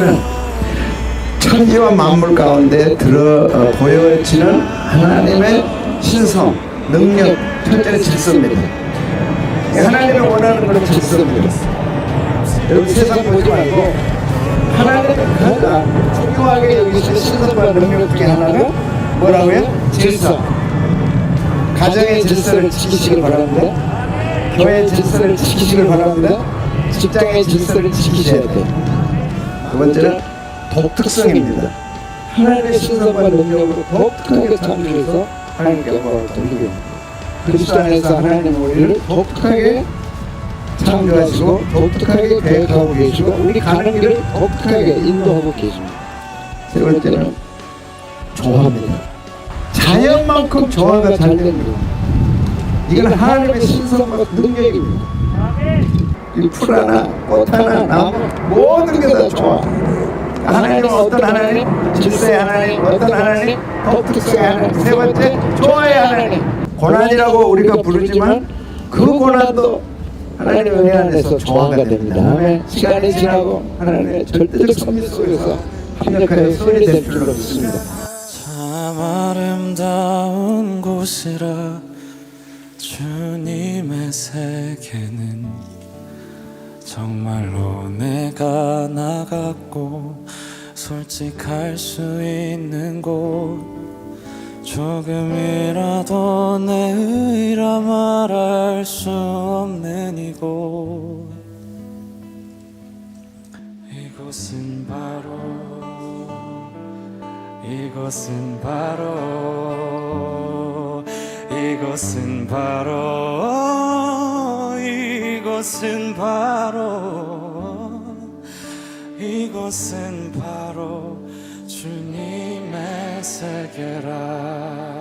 새 첫째는 천지와 만물 가운데 들어 어, 보여지는 하나님의 신성, 능력, 첫째는 질서입니다. 하나님이 원하는 것은 질서입니다. 여러분 세상 보지 말고 하나님이 가장 중요하게 여기시는 신성과 능력 중에 하나가 뭐라고요? 질서. 가정의 질서를 지키시길 바랍니다. 교회 질서를 지키시길 바랍니다. 직장의 질서를 지키셔야 돼요. 두 번째는 독특성입니다. 하나님의 신성과 능력으로 독특하게 창조해서 하나님께 영광을 돌리고 그리스도 안에서 하나님 우리를 독특하게 창조하시고 독특하게 계획하고 계시고 우리 가는 길을 독특하게 인도하고 계십니다. 세 번째는 조화입니다. 자연만큼 조화가 잘 됩니다. 이건 하나님의 신성과 능력입니다. 이 풀 하나, 꽃 하나, 나무. 하나님은 어떤 하나님? 질서의 하나님, 어떤 하나님? 독특성의 하나님. 세 번째, 조화의 하나님. 고난이라고 우리가 부르지만 그 고난도 하나님의 은혜 안에서 조화가 됩니다. 시간이 지나고 하나님의 절대적 섭리 속에서 합력하여 소리 될 줄로 믿습니다. 참 아름다운 곳이라 주님의 세계는 정말로 내가 나갔고 솔직할 수 있는 곳. 조금이라도 내 의라 말할 수 없는 이곳. 이곳은 바로 이것은 바로 이것은 바로 이것은 바로 이것은 바로 주님의 세계라